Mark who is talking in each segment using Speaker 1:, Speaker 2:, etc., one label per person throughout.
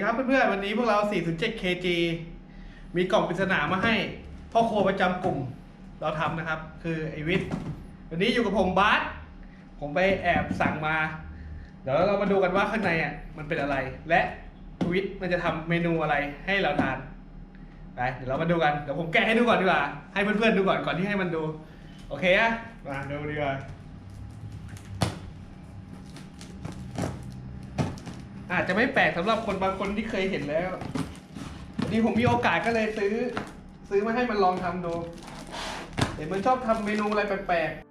Speaker 1: ดีครับเพื่อนๆ วันนี้พวกเรา 407 kg มีกล่องปริศนามาให้ พ่อครัวประจำกลุ่มเราทำนะครับ คือไอวิทวันนี้อยู่กับผมบาสผมไปแอบสั่งมา เดี๋ยวเรามาดูกันว่าข้างในอะมันเป็นอะไร และวิทมันจะทำเมนูอะไรให้เราทานไปเดี๋ยวเรามาดูกันเดี๋ยวผมแกะให้ดูก่อนดีกว่าให้เพื่อนๆดูก่อนก่อนที่ให้มันดู โอเคอะมาดูดีกว่า อาจจะไม่แปลกสำหรับคนบางคนที่เคยเห็นแล้ววันนี้ผมมีโอกาสก็เลยซื้อ ซื้อมาให้มันลองทำดู เห็นมันชอบทำเมนูอะไรแปลกๆ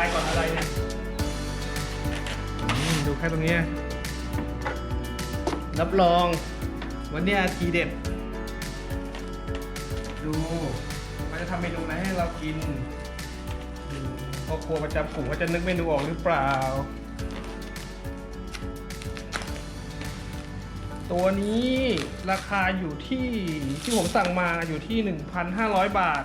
Speaker 1: ายก่อนอะไรเนี่ยดูแค่ตรงนี้ รับรอง วันนี้ทีเด็ด ดูมันจะทำเมนูไหนให้เรากินพอครัวประจำกลุ่มว่าจะนึกเมนูออกหรือเปล่า ตัวนี้ราคาอยู่ที่ที่ผมสั่งมาอยู่ที่ 1,500 บาท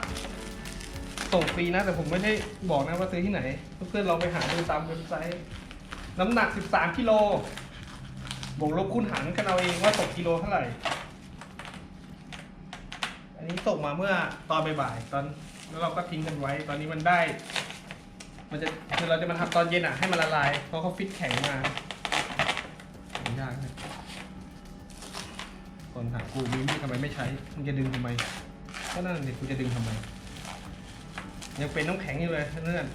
Speaker 1: ส่งฟรีนะ แต่ผมไม่ได้บอกนะว่าซื้อที่ไหน เพื่อนๆลองไปหาดูตามเว็บไซต์ น้ำหนัก 13กิโลบวกลบคูณหารกันเอาเองว่าตกกิโลเท่าไหร่ อันนี้ส่งมาเมื่อตอนบ่ายๆตอนแล้วเราก็ทิ้งกันไว้ ตอนนี้มันได้ มันจะคือเราจะมาทำตอนเย็นอะให้มันละลาย เพราะเขาฟิตแข็งมาไม่ยากเลยคนถามกูมีมีดทำไมไม่ใช้มึงจะดึงทำไม ก็นั่นเด็กกูจะดึงทำไม ยังเป็นน้ำแข็งอยู่เลยเพื่อน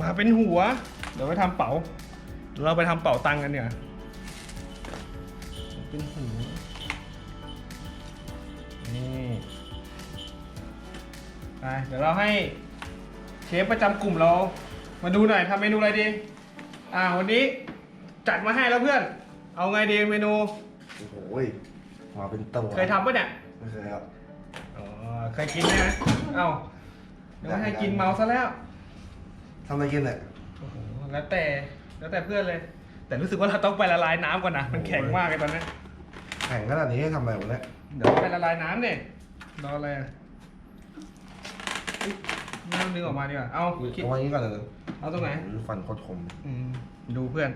Speaker 1: มาเป็นหัว เดี๋ยวไปทำเป๋า เราไปทำเป๋าตังกันเนี่ยเป็นหัว นี่ไปเดี๋ยวเราให้เชฟประจำกลุ่มเรา มาดูหน่อยทำเมนูอะไรดี อ่าวันนี้จัดมาให้แล้วเพื่อน เอาไงดีเมนู
Speaker 2: โอ้โหมาเป็นตัว
Speaker 1: เคยทำปะเนี่ย
Speaker 2: ไม่เคยครับ
Speaker 1: อ๋อ เคยกินไหมเอ้าเดี๋ยวไม่ให้กินเมาซะแล้ว
Speaker 2: ทำอะไรกินเนี่ย
Speaker 1: โอ้โห แล้วแต่ แล้วแต่เพื่อนเลย แต่รู้สึกว่าเราต้องไปละลายน้ำก่อนนะ มันแข็งมากเลยตอนนี้
Speaker 2: แข่งขนาดนี้ให้ทำอะไรวะเนี่ย
Speaker 1: เดี๋ยวไปละลายน้ำเนี่ยรออะไรอะอุ๊ยไม่ต้องดึงออกมาดีกว่า เอาคิด
Speaker 2: เอาไว้อย่างนี้ก่อนเลย
Speaker 1: เอาตรงไหน
Speaker 2: โอ้โฟันโคตรคม
Speaker 1: อืมดูเพื่อน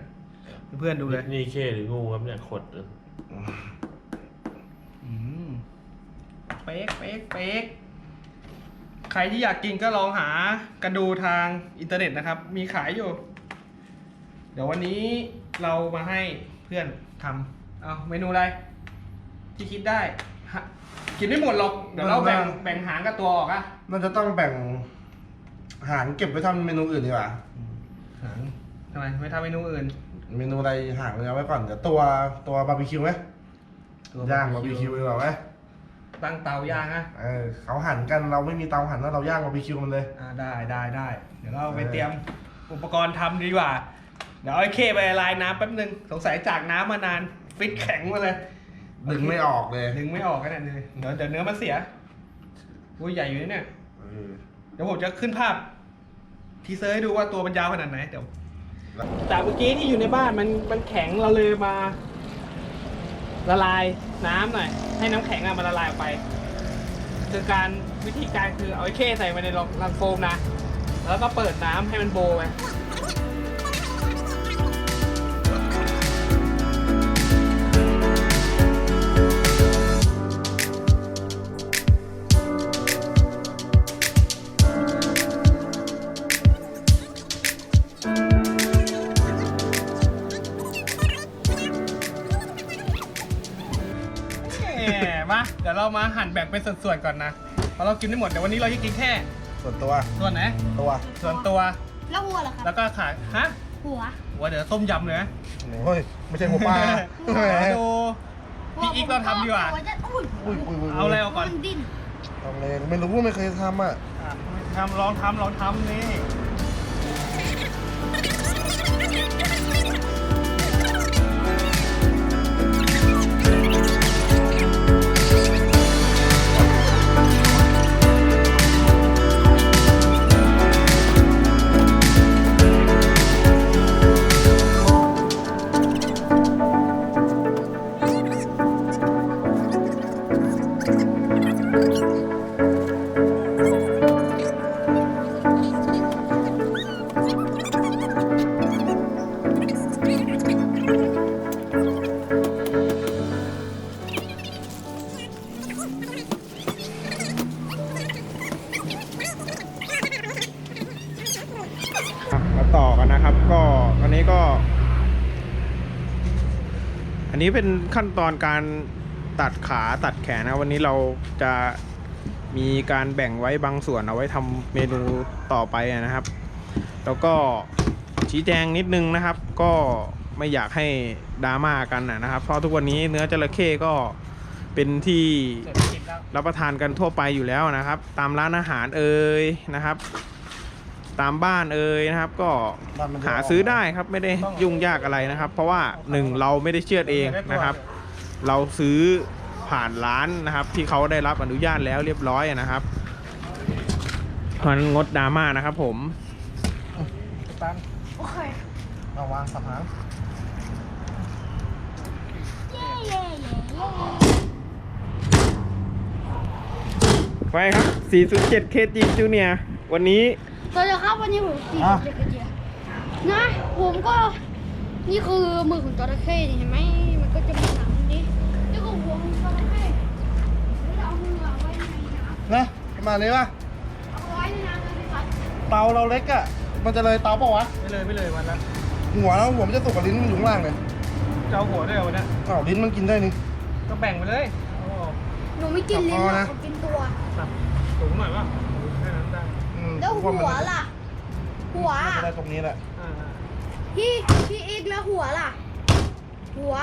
Speaker 1: เพื่อนดูเลย
Speaker 3: นี่เคหรืองูครับเนี่ยขดเออ
Speaker 1: อืมเป๊กเป๊กเป๊กใครที่อยากกินก็ลองหากันดูทางอินเทอร์เน็ตนะครับ มีขายอยู่ เดี๋ยววันนี้เรามาให้เพื่อนทำเอาเมนูอะไร ที่คิดได้ฮะกินไม่หมดหรอก เดี๋ยวเราแบ่งแบ่งหางกับตัวออกอะ
Speaker 2: น่าจะต้องแบ่งหางเก็บไว้ทำเมนูอื่นดีกว่า
Speaker 1: หางทำไมไม่ทำเมนูอื่น
Speaker 2: เมนูอะไรหางเนื้อไว้ก่อนเดี๋ยวตัวตัวบาร์บีคิวไหมย่างบาร์บีคิวดีกว่าไหม
Speaker 1: ตั้งเตาย่างอะ
Speaker 2: เออเขาหั่นกันเราไม่มีเตาหั่นแล้วเราย่างบาร์บีคิวมันเลย
Speaker 1: อ่าได้ได้ได้เดี๋ยวเราไป
Speaker 2: เออ
Speaker 1: เตรียมอุปกรณ์ทำดีกว่า เดี๋ยวเอาไอ้เคไปละลายน้ำแป๊บนึงสงสัยจากน้ำมานานฟิตแข็งมาเลย
Speaker 2: ดึงไม่ออกเลย
Speaker 1: ดึงไม่ออกกันเนี่ยเลยเดี๋ยวเดี๋ยวเนื้อมันเสียอุ้ยใหญ่อยู่นะเนี่ย
Speaker 2: เออ
Speaker 1: เดี๋ยวผมจะขึ้นภาพ ทีเซอร์ให้ดูว่าตัวมันยาวขนาดไหนเดี๋ยว จากเมื่อกี้ที่อยู่ในบ้านมันมันแข็งเราเลยมา ละลายน้ำหน่อย ให้น้ำแข็งอะมันละลายออกไป คือการวิธีการคือเอาไอ้เข้ใส่ไปในลังโฟมนะ แล้วก็เปิดน้ำให้มันโบไป มมาเดี๋ยวเรามาหั่นแบ่งเป็นส่วนๆก่อนนะเพราะเรากินไม่หมดเดี๋ยววันนี้เราจะกินแค่
Speaker 2: ส่วนตัว
Speaker 1: ส่วนไหน
Speaker 2: ตัว
Speaker 1: ส่วนตัว
Speaker 4: แล้ววัวเหรอครับ
Speaker 1: แล้วก็ขาฮะ
Speaker 4: หัว
Speaker 1: หัวเดี๋ยวต้มยำเลยนะ
Speaker 2: โอ้ยไม่ใช่หัวปลาแหม
Speaker 1: ดู พี่อีกเราทำดีกว่า
Speaker 4: หัวจะอุ้ย
Speaker 2: อุ้ยอุ้ยอุ้ย
Speaker 1: เอาอะไรเอาก่อน
Speaker 4: มันดิ้น
Speaker 2: ทำเลยไม่รู้ว่าไม่เคยทำอะ
Speaker 1: อะทำลองทำลองทำนี่
Speaker 5: ครั อันนี้เป็นขั้นตอนการตัดขาตัดแขนนะวันนี้เราจะมีการแบ่งไว้บางส่วนเอาไว้ทำเมนูต่อไปนะครับ แล้วก็ชี้แจงนิดนึงนะครับ ก็ไม่อยากให้ดราม่ากันนะครับ เพราะทุกวันนี้เนื้อจระเข้ก็เป็นที่รับประทานกันทั่วไปอยู่แล้วนะครับ ตามร้านอาหารเอ่ยนะครับ ตามบ้านเอ่ยนะครับ ก็
Speaker 2: บ้านมันจะ
Speaker 5: หาซื้อได้ครับไม่ได้ยุ่งยากอะไรนะครับ เพราะว่าหนึ่งเราไม่ได้เชือดเองนะครับ เราซื้อผ่านร้านนะครับ ที่เขาได้รับอนุญาตแล้วเรียบร้อยนะครับเพราะฉะนั้นงดดราม่านะครับ ผม
Speaker 2: ตั้ง
Speaker 4: โอเค
Speaker 2: เอาวางสับหาง
Speaker 4: เย่เย่เย่เย่
Speaker 5: ไปครับ 407 KG Junior วันนี้
Speaker 4: สวัสดีครับวันนี้ผมตีเด็กกระเจียนะ ผมก็นี่คือมือของจระเข้นี่เห็นไหมมันก็จะมีหนังนี่นี่คือหัวของจระเข้แล้วเราเอามือเอาไว้ในน้
Speaker 2: นะประมาณนี้ป่ะำ
Speaker 4: เอาไว้ในน้ำเลยครับ
Speaker 2: เตาเราเล็กอะมันจะเลยเตาเปล่าวะ
Speaker 1: ไม่เลยไม่เลยวันละ
Speaker 2: หัวแล้วหัวมันจะสุกกับลิ้นมันอยู่ข้างล่างเลย
Speaker 1: จะเอาหัวด้วยเหรอวันเนี้ย
Speaker 2: อ้าวลิ้นมันกินได้นี่
Speaker 1: ก็แบ่งไปเลยโอ้
Speaker 4: หนูไม่กินลิ้นหร
Speaker 2: พ
Speaker 4: อ
Speaker 2: อกนะ
Speaker 4: ผมกินตัว
Speaker 1: สับสูงหน่อยป่ะแค่นั้นได้
Speaker 2: อืม
Speaker 4: แล้วหัวล่ะ หัว
Speaker 2: มันจะได้ตรงนี้แหละ
Speaker 1: อ่า
Speaker 4: พี่พี่อีกแล้วหัวล่ะ หัว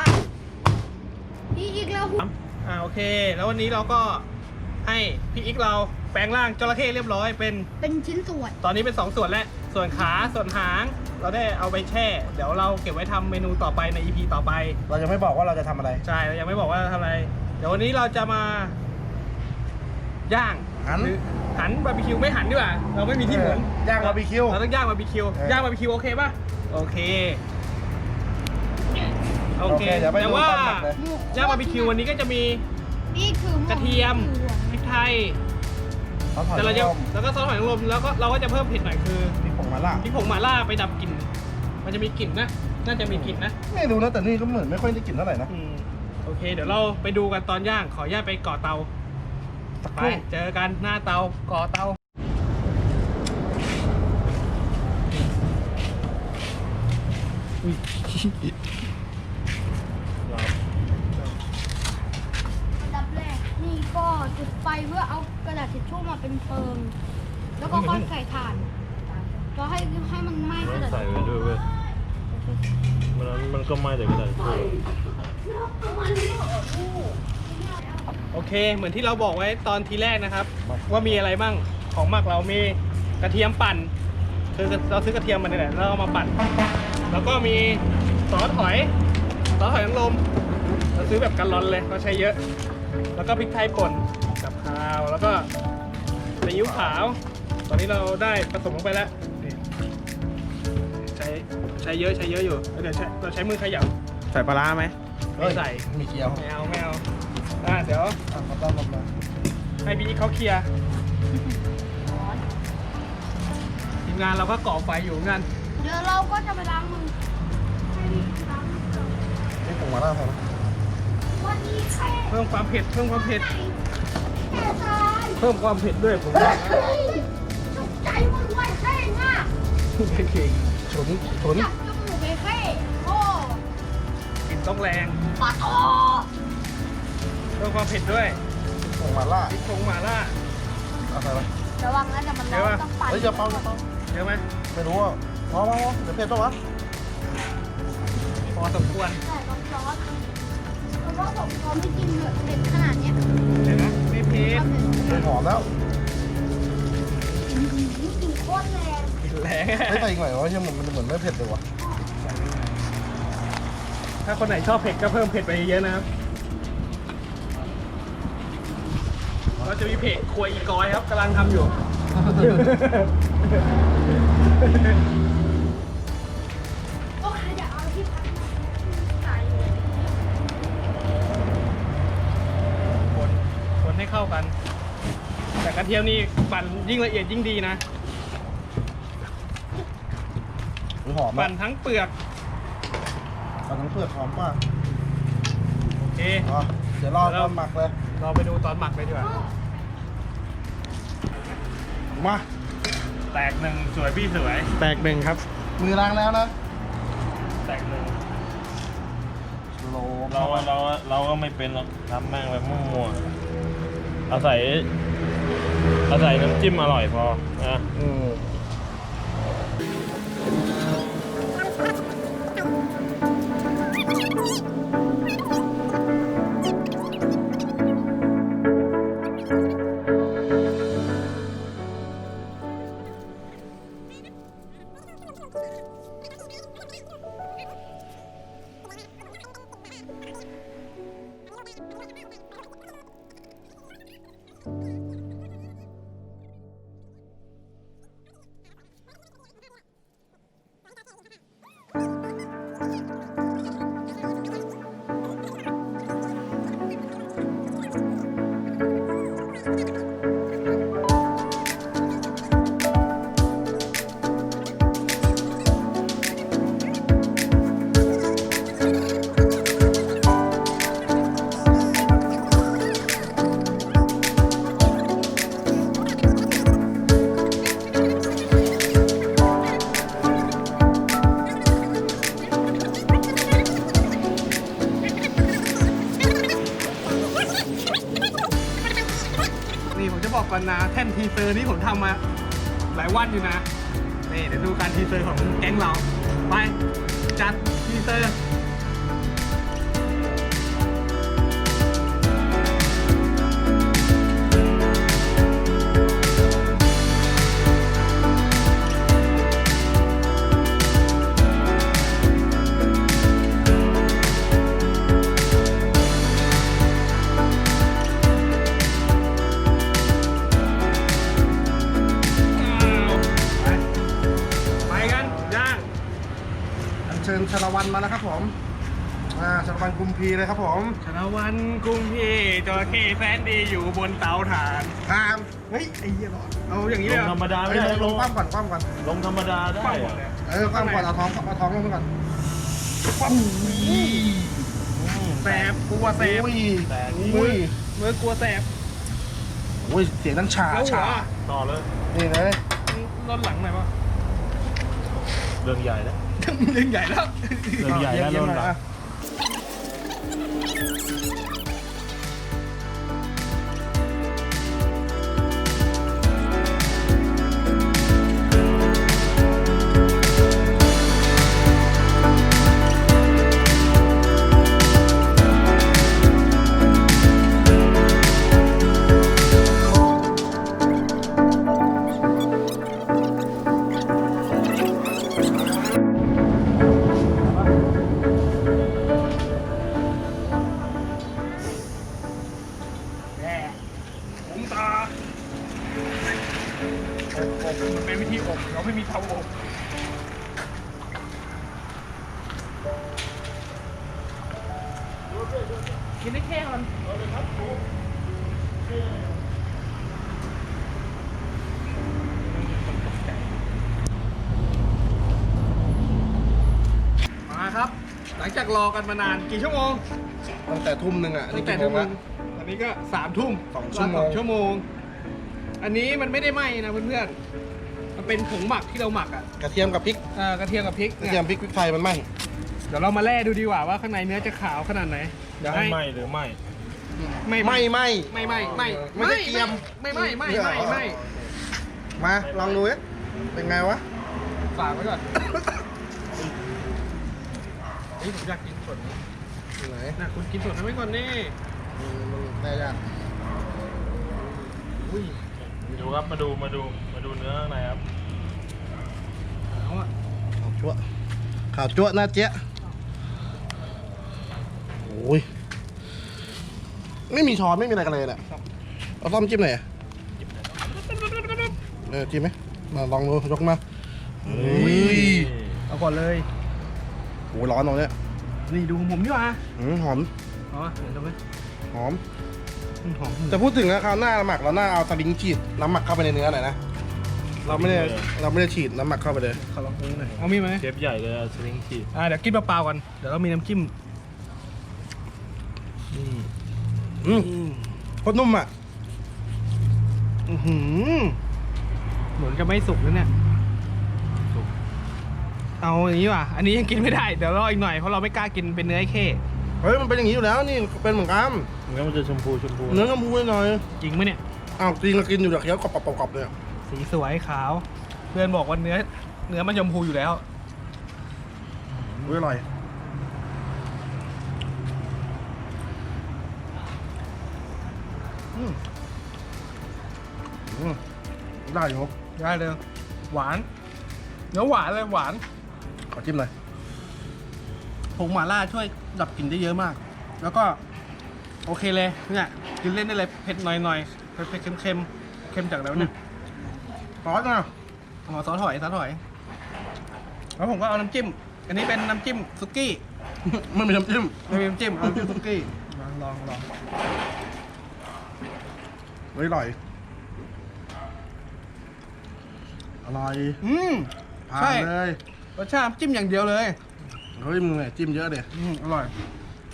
Speaker 4: พี่อีกแล้วหัว
Speaker 1: อ่าโอเค แล้ววันนี้เราก็ให้พี่อีกเราแปลงร่างจระเข้เรียบร้อยเป็น
Speaker 4: เป็นชิ้นส่วน
Speaker 1: ตอนนี้เป็นสองส่วนแล้ว ส่วนขาส่วนหาง เราได้เอาไปแช่ เดี๋ยวเราเก็บไว้ทำเมนูต่อไปใน EP ต่อไป
Speaker 2: เราจะไม่บอกว่าเราจะทำอะไร
Speaker 1: ใช่เรายังไม่บอกว่าทำอะไร เดี๋ยววันนี้เราจะมา ย่าง
Speaker 2: หัน
Speaker 1: รือหันบาร์บีคิวไม่หันดีกว่าเราไม่มีที่หมุน
Speaker 2: เออย่างบาร์บีคิว
Speaker 1: เราต้องย่างบาร์บีคิว
Speaker 2: เออย่าง
Speaker 1: บาร์บีคิวโอเคป่ะโอเคโอ
Speaker 2: โอ
Speaker 1: เค
Speaker 2: เคเดี๋ยวไป
Speaker 1: แต่
Speaker 2: ดู
Speaker 1: ว่า
Speaker 2: ตอนหมักเลย
Speaker 1: ย่างบาร์บีคิววันนี้ก็จะมี
Speaker 4: นี่คือหม้อก
Speaker 1: ระเทียมพริกไทย
Speaker 2: เขาถอย
Speaker 1: แต่เราจะ
Speaker 2: ร่ม
Speaker 1: แล้วก็ซอสหอยนางรมแล้วก็เราก็จะเพิ่มเผ็ดหน่อยคือ
Speaker 2: พริกผงมาล่า
Speaker 1: พริกผงหม่าล่าไปดับกลิ่นมันจะมีกลิ่นนะน่าจะมีกลิ่นนะ
Speaker 2: ไม่รู้นะแต่นี่ก็เหมือนไม่ค่อยได้กลิ่นเท่าไหร่นะ
Speaker 1: อืมโอเค เดี๋ยวเราไปดูกันตอนย่างขออนุญาตไปก่อเตา
Speaker 2: สัก
Speaker 1: ไป
Speaker 2: ครู่
Speaker 1: เจอกันหน้าเตาก่อเตา
Speaker 4: อันดับแรกนี่ก็จุดไฟเพื่อเอากระดาษทิชชู่มาเป็นเพลิง แล้วก็ค่อยใส่ถ่านก็ให้ให้มันไหม้กระดาษ
Speaker 3: ใส่ไปด้วยเว้ยมันมันก็ไหม้แต่กระดาษช่วย
Speaker 1: โอเค เหมือนที่เราบอกไว้ตอนทีแรกนะครับ ว่ามีอะไรบ้างของหมักเรามีกระเทียมปั่น คือเราซื้อกระเทียมมาเนี่ยแหละแล้วเอามาปั่น แล้วก็มีซอสหอยซอสหอยนางรมเราซื้อแบบกันร้อนเลยเราใช้เยอะ แล้วก็พริกไทยป่นกับข้าวแล้วก็ซีอิ๊วขาว ตอนนี้เราได้ผสมลงไปแล้วนี่ใช้ใช้เยอะใช้เยอะอยู่แล้วเดี๋ยวใช้เราใช้มือขยำ
Speaker 5: ใส่ปลาร้าไหม
Speaker 1: ไม่ใส่
Speaker 2: มีเกี๊ยว
Speaker 1: ไม่เอาไม่เอาอะ เดี๋ยว
Speaker 2: อะมาต้อนรับมา
Speaker 1: ให้พี่อีกเขาเคลียร์ทีมงานเราก็ก่อไฟอยู่เหมือนกัน
Speaker 4: เดี๋ยวเราก็จะไปล้างมือให้ล้างมือก่อน
Speaker 2: นี่ผงมาล่าใส่ไหม
Speaker 4: วันนี้แค่
Speaker 1: เพิ่มความเผ็ดเพิ่มความเผ็ด
Speaker 4: แค่ตาย
Speaker 1: เพิ่มความเผ็ดด้วยผมว่า
Speaker 4: เฮ้ยตกใจมันไวแค่มาก
Speaker 1: เก่ง
Speaker 2: ฉุนฉุน
Speaker 4: จับจมูกไปแค่โอ้
Speaker 1: กลิ่นต้องแรง
Speaker 4: ปะโต
Speaker 1: เพิ่มความเผ็ดด้วย
Speaker 2: ผงมาล่า
Speaker 1: พริกผงหม่าล่า
Speaker 2: เอาใส่ไป
Speaker 4: ระวังนะแต่มันร้อนต้องปั่น
Speaker 2: เฮ้ยจะเป่าจะเป่า
Speaker 1: ใจเยอะไหม
Speaker 2: ไม่รู้อะพอพอพอเดี๋ยวเผ็ดปะวะ
Speaker 1: พอสมควร
Speaker 4: แต่ร้อนๆเพราะว่าผมพร้อมที่กินแบบเผ็ดขนาดเนี้ย
Speaker 1: เห็นไหมไม่เผ็ด
Speaker 2: มันหอมแล้ว
Speaker 4: อื้อหือกลิ่นโคตรแรง
Speaker 1: กินแรง
Speaker 2: ไม่ใส่อีกหน่อยวะเชี่ยมันมันเหมือนไม่เผ็ดเลยวะ
Speaker 1: ถ้าคนไหนชอบเผ็ดก็เพิ่มเผ็ดไปเยอะนะครับ ก็จะมีเพจครัวอีกอยครับกำลังทำอยู่
Speaker 4: ก็ใครจะเอาที่พักใส่เลย
Speaker 1: คนคนให้เข้ากัน แต่กระเทียมนี่ปั่นยิ่งละเอียดยิ่งดีนะ
Speaker 2: มันหอม
Speaker 1: ปั่
Speaker 2: อะ
Speaker 1: นทั้งเปลือก
Speaker 2: มันทั้งเปลือกหอมมาก
Speaker 1: โอเค
Speaker 2: อ๋อเดี๋ยวรอตอนหมักเลย
Speaker 1: เราไปดูตอนหมักเลยดีกว่า
Speaker 2: มา
Speaker 3: แตกหนึ่งสวยพี่สวย
Speaker 1: แตกหนึ่งครับ
Speaker 2: มือล้างแล้วนะ
Speaker 3: แตกหนึ่ง
Speaker 2: โล
Speaker 3: เราเราเราก็ไม่เป็นหรอกทำแม่งแบบมั่วๆอาศัยอาศัยน้ำจิ้มอร่อยพอนะ
Speaker 2: อืม
Speaker 1: Thank you. การทีเซอร์ของแก๊งเรา ไป จัดทีเซอร์
Speaker 2: มาแล้วครับผมอ่าชาละวันกุมพีเลยครับผม
Speaker 1: ชนะวันกรุงพี่จระเข้แสนดีอยู่บนเตาถ่าน
Speaker 2: ตาม
Speaker 1: เฮ้ยไอ้เหี้ยร้อนเอาอย่างนี้
Speaker 3: ล
Speaker 1: เลย
Speaker 3: ง
Speaker 1: เหร
Speaker 3: ธร
Speaker 1: อ
Speaker 3: รมดา
Speaker 2: เอ้
Speaker 3: ไม่
Speaker 2: ย
Speaker 3: ได้
Speaker 2: ล
Speaker 3: ล
Speaker 2: ง
Speaker 3: ง
Speaker 2: คว่ำก่อนคว่ำก่อน
Speaker 3: ลงธรรมดาได้
Speaker 1: ปั้มหมด
Speaker 3: อะ
Speaker 1: เลย
Speaker 2: เออคว่ำก่อนเอาท้องเอาท้องลงไปก่อนคว่ำ
Speaker 1: แสบกลัวแสบ
Speaker 2: อุ้ย
Speaker 3: แตก
Speaker 2: อุ้ย
Speaker 1: เมื่อกลัวแสบ
Speaker 2: อุ้ยเสียงดังฉา
Speaker 1: แล้วหั
Speaker 2: ฉาว
Speaker 3: ต่อเลย
Speaker 2: นี่เลย
Speaker 1: รถหลังหน่อยวะ
Speaker 3: เรื่องใหญ่แล้ว
Speaker 1: เรื่องใหญ่แล้ว
Speaker 3: เรื่องใหญ่แล้ว
Speaker 2: เย็
Speaker 3: เรื่
Speaker 2: น
Speaker 3: อง
Speaker 2: ๆหน่
Speaker 1: กินได้แค่มันมาครับ หลังจากรอกันมานานกี่ชั่วโมง
Speaker 2: ตั้งแต่ทุ่มหนึ่งอะ
Speaker 1: ตั้งแต่
Speaker 2: นี่
Speaker 1: ทุ่
Speaker 2: กี่
Speaker 1: ม
Speaker 2: โง
Speaker 1: ห
Speaker 2: ละ
Speaker 1: นึ่งอันนี้ก็สามทุ่ม
Speaker 2: สองชั่วโมง
Speaker 1: สองชั่วโมง อันนี้มันไม่ได้ไหม้นะเพื่อนๆ มันเป็นผงหมักที่เราหมักอะ
Speaker 2: กระเทียมกับพริก
Speaker 1: เอ่อกระเทียมกับพริก
Speaker 2: กระ
Speaker 1: เนี่
Speaker 2: เทีย
Speaker 1: ย
Speaker 2: มพริกพริกไทยมันไหม
Speaker 1: เดี๋ยวเรามาแล่ดูดีกว่าว่าข้างในเนื้อจะขาวขนาดไหน เดี๋ยว
Speaker 3: ไม่
Speaker 1: ให้
Speaker 3: ไหมหรือไม่
Speaker 1: ไม่
Speaker 2: ไหม่ไหม่
Speaker 1: ไม่ไม่ไม่
Speaker 2: ไม่ได้เตรียม
Speaker 1: ไม่ไม่ไม่ไม่ไม่ไม่
Speaker 2: มาลองดูเอ๊ะ
Speaker 1: ม
Speaker 2: เป็นไงวะ
Speaker 1: ฝากไว้ก่อนเฮ้ยผมอยากกินส่วนนี้
Speaker 2: ไหน
Speaker 1: นะคุณกินส่วนนั้นไว้ก่อนนี่
Speaker 2: มันได้ยัง
Speaker 1: อุ้ย
Speaker 3: ดูครับมาดูมาดูมาดูเนื้อข้างในครับ
Speaker 1: เอาอะ
Speaker 2: ข่าวจั่วข่าวจั่วหน้าเจ๊ยะโอ้ ยไม่มีช้อนไม่มีอะไรกันเลยเนี่ยเอาซ่อมจิ้มหน่อยอะเออจิ้มไหมมาลองดูยกมาเฮ้ย
Speaker 1: เอาก่อนเลย
Speaker 2: โอ้ยร้อนตรงเนี้ย
Speaker 1: นี่ดูของผมดีกว่า
Speaker 2: อืมหอม
Speaker 1: เอาอะเห็นไหม
Speaker 2: หอม
Speaker 1: อืมหอม
Speaker 2: จะพูดถึงนะคราวหน้าหมักเราหน้าเอาสลิงฉีดน้ำหมักเข้าไปในเนื้อหน่อยนะเราไม่ได้เราไม่ได้ฉีดน้ำหมักเข้าไปเลย
Speaker 1: ขอลองดูหน่อยเอามีดไหม
Speaker 3: เชฟใหญ่เลยอะสลิงขีด
Speaker 1: อ่าเดี๋ยวกินเปล่าๆก่อนเดี๋ยวเรามีน้ำจิ้ม
Speaker 2: อืมโคตรนุ่มอะ
Speaker 1: อือหือเหมือนจะไม่สุกแล้วเนี่ยเอาอย่างนี้ว่ะ อันนี้ยังกินไม่ได้ เดี๋ยวรออีกหน่อยเพราะเราไม่กล้ากินเป็นเนื้อไอ้เข้
Speaker 2: เฮ้ยมันเป็นอย่างนี้อยู่แล้วนี่เป็นเหมือนกัน
Speaker 3: เนื้อมันจะชมพูชมพู
Speaker 2: เนื้อชมพูหน่อย
Speaker 1: จริงไหมเนี่ย
Speaker 2: อ้าวจริงเรากินอยู่แต่เคี้ยวกรอบๆๆเนี่ย
Speaker 1: สีสวยขาว เพื่อนบอกว่าเนื้อ เนื้อมันชมพูอยู่แล้ว
Speaker 2: อุ้ยอร่อย อืมได้อยู่
Speaker 1: ได้เลย หวานเนื้อหวานเลยหวาน
Speaker 2: ขอจิ้มหน่อย
Speaker 1: ผงหม่าล่าช่วยดับกลิ่นได้เยอะมาก แล้วก็ โอเคเลยเนี่ยกินเล่นได้เลยเผ็ดหน่อยๆเผ็ดเผ็ดเค็มเค็มเค็มจากแล้วเนี่ย
Speaker 2: ร้อนนะ
Speaker 1: อ๋อซอสหอยซอสหอย แล้วผมก็เอาน้ำจิ้ม อันนี้เป็นน้ำจิ้มซุกี้
Speaker 2: ไม่มีน้ำจิ้ม
Speaker 1: ไม่มีน้ำจิ้มเอาน้ำจิ้มซุกี้ลองลองลอง
Speaker 2: เฮ้ยอร่อย อร่อย
Speaker 1: อืม
Speaker 2: ผ่า
Speaker 1: ใช่
Speaker 2: นเลย
Speaker 1: รสชาติน้ำจิ้มอย่างเดียวเลย
Speaker 2: เฮ้ยมึงเนี่ยจิ้มเยอะเดี๋ย
Speaker 1: อืมอร่อย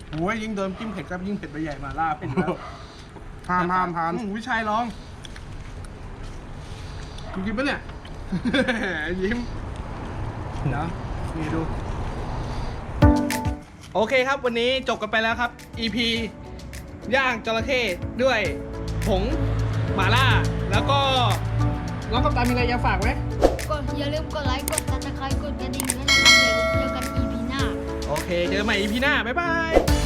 Speaker 1: โอ้ยยิ่งเดิมจิ้มเผ็ดก็ยิ่งเผ็ดไปใหญ่มาล่าเผ็ดแล้ว
Speaker 2: ทานทานทาน
Speaker 1: อืมวิชัยลองคุณกินปะเนี่ย ยิ้มเดี๋ยวนี่ดู โอเคครับวันนี้จบกันไปแล้วครับ EP ย่างจระเข้ด้วยผงหม่าล่า แล้วก็ น้องกัปตันมีอะไรจะฝากไหม
Speaker 4: ก็อย่าลืมกดไลค์ กดติดตามกดกระดิ่งด้วยนะครับเดี๋ยวเจอกัน EP หน้า
Speaker 1: โอเค เจอกันใหม่ EP หน้า บ๊ายบาย